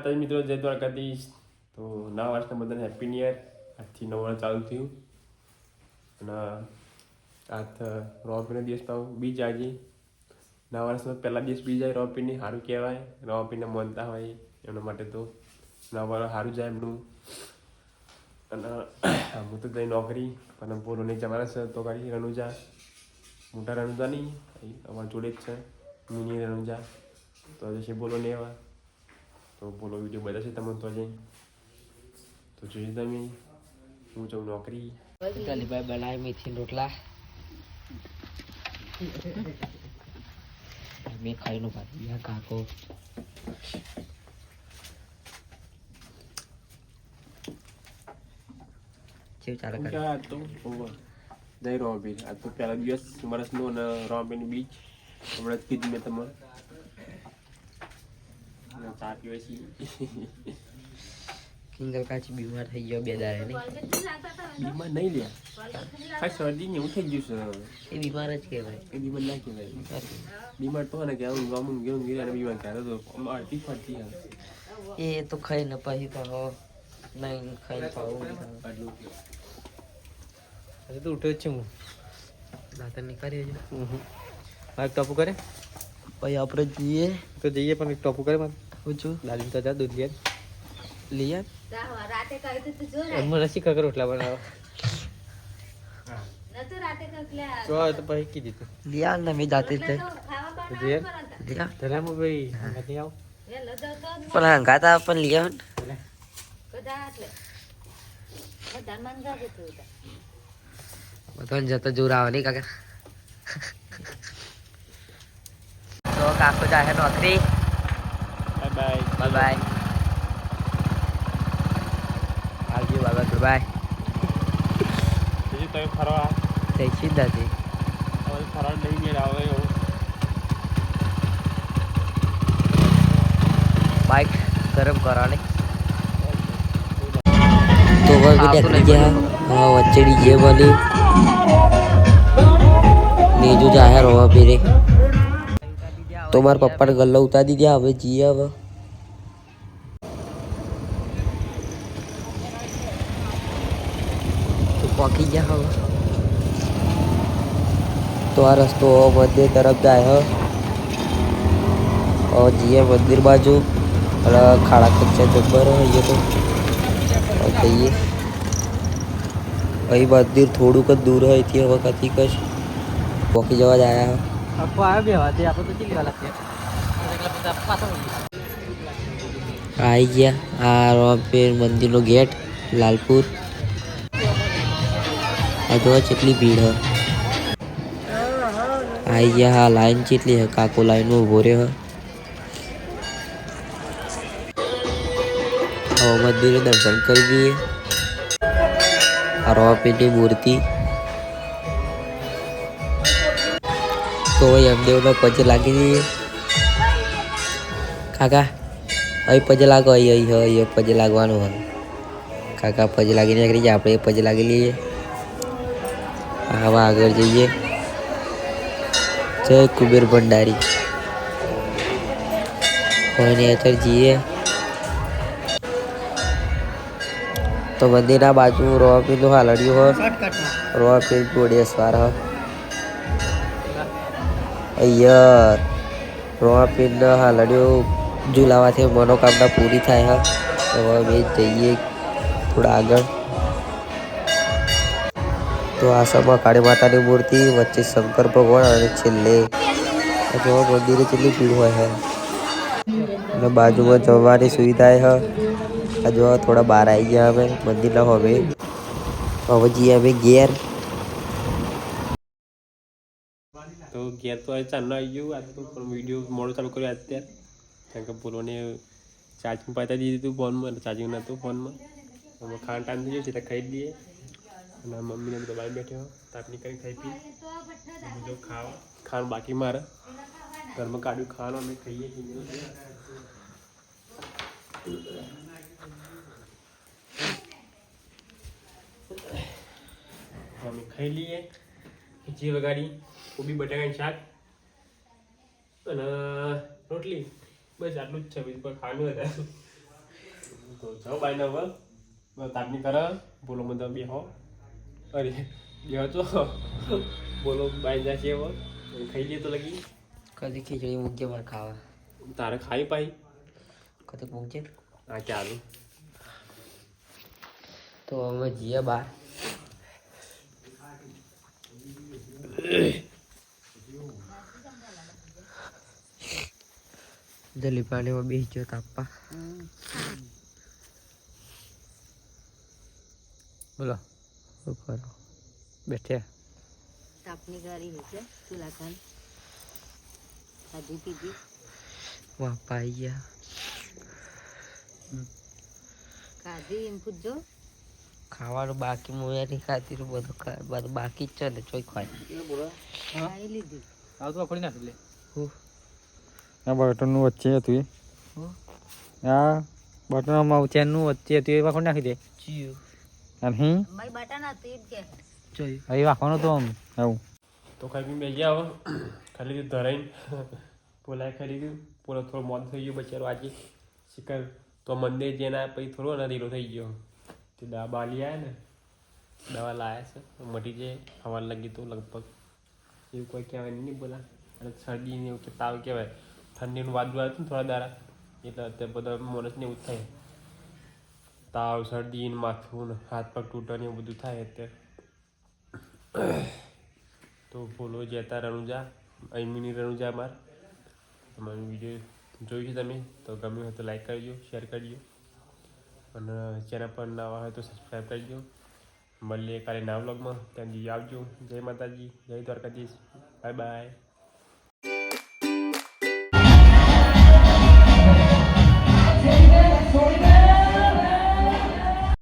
માતાજી મિત્રો જય દ્વારકાધીશ. તો નવા વર્ષના બધાને હેપી ન્યુ યર આજથી નવું ચાલુ થયું. અને આજ રોપીનો દિવસ તો બીજ આજે. નવા વર્ષમાં પહેલા દિવસ બીજ આવે રોપીની સારું કહેવાય રોપીને માનતા હોય એમના માટે તો. નવા વર્ષ સારું જાય એમનું. અને હું તો જઈ નોકરી અને બોલો નહીં જવાના છે, તો કરી રનુજા મોટા રનુજા નહીં અમારા જોડે જ છે, મિની રનુજા તો જશે બોલો નહીં એવા. તો બોલો વીડિયો બતાવશે તમને તો જઈ તો જોઈએ તમે હું જાઉં નોકરી ટલીભાઈ બનાવે મેથી રોટલા મેં ખાઈ નો પાડી યા કાકો કેવું ચાલે કરે આ તો ઓવર જય રોબી આ તો પહેલા દિવસ વર્ષનો અને રોબીની બીચ હમણાં જ કીધું મેં તમને અને ચા પીવે છે કિંગલ કાચી બીમાર થઈ ગયો બે દાડે નહીં? બીમાર નહીં લ્યા. ખાસ શરદી ને એવું થઈ ગયું છે એ બીમાર જ કહેવાય. એ બીમાર ના કહેવાય. બીમાર તો ને કે આવું ગામું ગયું ગીરા બીમાર ક્યારે તો અડધી ફરતી એ તો ખાઈ ન પાહી કહો નહીં ખાઈ પાવું આટલું હજુ તો ઉઠ્યો જ છું હું. દાંતર નીકાળી હજુ. મારે ટોપું કરે. પછી આપણે જઈએ. તો જઈએ પણ ટોપું કરે મારે. હું છું. દાદી તો જા દૂધ લે લઈએ રાતે કહ્યું તું જો. એમાં નથી કકર રોટલા બનાવો. નતું રાતે કકલ્યા. જો તો પછી કીધી તું. લિયા ને મેં જાતે જોર આવે નહીં કાકા. તો કાકો જાહે નોકરી. બાય બાય બાય આવજો બાબા ગુડ બાય તમે ફરવા? જય સિદ્ધાથી હવે ફરવા નહીં મેળ આવે એવું. બાઇક ગરમ કરવાની. તો હવે નીકળી ગયા હા વચ્ચેની જે ને નીજુ જાહેર હોવા ફેરે તો મારા પપ્પાને ગલ્લો ઉતારી દીધા હવે જઈએ હવે. પહોંચી ગયા હવે. તો આ રસ્તો બધે તરફ જાય હવે જઈએ મંદિર બાજુ. એટલે ખાડા ખચ્ચા જબ્બર હોઈએ તો. જઈએ. અહીં મંદિર થોડુંક જ દૂર હોયથી હવે કથી કશ પહોંચી જવા જ આવ્યા આવી ગયા. આ રોપેર મંદિરનો ગેટ લાલપુર. આ જોવા કેટલી ભીડ હ. આવી ગયા હા લાઈન કેટલી હે? કાકો લાઈનમાં ઊભો રહ્યો હવે મંદિરે દર્શન કરી દઈએ આ પેટી મૂર્તિ. તો યમદેવનો પજે લાગી દઈએ કાકા, અહીં પજે લાગો, અહીં અહીં પજે લાગવાનું હોય કાકા પજે લાગી નીકળી જાય આપણે પજે લાગી લઈએ. આવા આગળ જઈએ. જય કુબેર ભંડારી. કોઈને અત્યારે જઈએ. તો મંદિરના બાજુ રોવા રોપીનું હાલડ્યું હોય રોપી ઘોડેશ્વર હ. રોવા પીલ હાલડ્યું ઝુલાવાથી મનોકામના પૂરી થાય હા. હવે જઈએ થોડા આગળ. તો આસામાં કાળી માતાની મૂર્તિ વચ્ચે શંકર ભગવાન અને છેલ્લે જોવા મંદિરે કેટલી ભીડ હોય છે અને બાજુમાં જમવાની સુવિધા છે આ જોવા થોડા બહાર આવી ગયા અમે, મંદિરના હવે. હવે જઈએ અમે ઘેર. તો ઘેર તો ચાંદનો આવી ગયું. આજ પણ વીડિયો મોડો ચાલુ કર્યો અત્યારે. કારણ કે બોલોને ચાર્જિંગ પાતા દીધું ફોનમાં ચાર્જિંગ નહોતું ફોનમાં. અમે ખાણ ટાઈમ થઈ ગયો એટલે ખાઈ દઈએ અને મમ્મીને બધો બાઈ બેઠ્યો. તાપની કરી ખાઈ પી બધો ખાવા ખાવાનું બાકી મારે. ઘરમાં કાઢ્યું ખાવાનું અમે ખાઈએ છીએ. અમે ખાઈ લઈએ. ખીચડી વગાડી કોબી બટાકાનું શાક અને રોટલી. બસ આટલું જ છે. બીજું કોઈ ખાવાનું હતા તો જાઓ બાય ને હવે તાપની કરે બોલો મને તમે બેહો. અરે બેહો તો બોલો બાય જાય છે એવો ખાઈ લે તો લગી. કદી ખીચડી મૂકજે મારે ખાવા. તારે ખાઈ પાઈ? કદી મૂકજે? હા ચાલુ. તો અમે જઈએ બહાર. જલી પાણીમાં બેસી ગયો તાપવા બોલો. શું બેઠ્યા તાપની ગાડી હોય છે ચૂલા ખાન ખાધી પીધી. વાહ આવી ગયા ખાધી એમ પૂછજો. ખાવાનું બાકી હું નહીં ખાતી તો બધું બધું બાકી જ છે ને ચોઈ ખાય ખાઈ લીધી. હું. આ બટનનું વચ્ચે હતું એ. હું. આ બટનમાં ચેનનું વચ્ચે હતું એ વાંખો નાખી દે. ચિયું હું મારી બટાના કે. હતું આમ. તો ખાઈ પી બેસી આવો ખાલી લીધું ધરાઈને. પોલાએ લીધું. પોલો થોડો મોત થઈ ગયો બચારો આજે શિકાર. તો મંદિર જઈને પછી થોડો ને થઈ ગયો. તે દવા બાલી આવ્યા ને. દવા લાયા છે. મટી જાય. હવા લાગી તો લગભગ. એવું કોઈ કહેવાય નહીં બોલા. અને શરદી ને એવું કે તાવ કહેવાય. ઠંડીનું વાદળું આવ્યું હતું ને થોડા દારા એટલે અત્યારે બધા માણસને એવું જ થાય. તાવ, શરદી, માથું હાથ પગ તૂટવાની એવું બધું થાય અત્યારે. તો બોલો, જતા રણુજા અહીં મિની રણુજા માર. તમારો વીડિયો જોયું છે તમે, તો ગમ્યું હોય તો લાઈક કરજો શેર કરજો. અને ચેનલ પર નવા હોય તો સબસ્ક્રાઈબ કરજો. મળીએ કાલે નવા વ્લોગમાં ત્યાં આવજો. જય માતાજી, જય દ્વારકાધીશ. Bye bye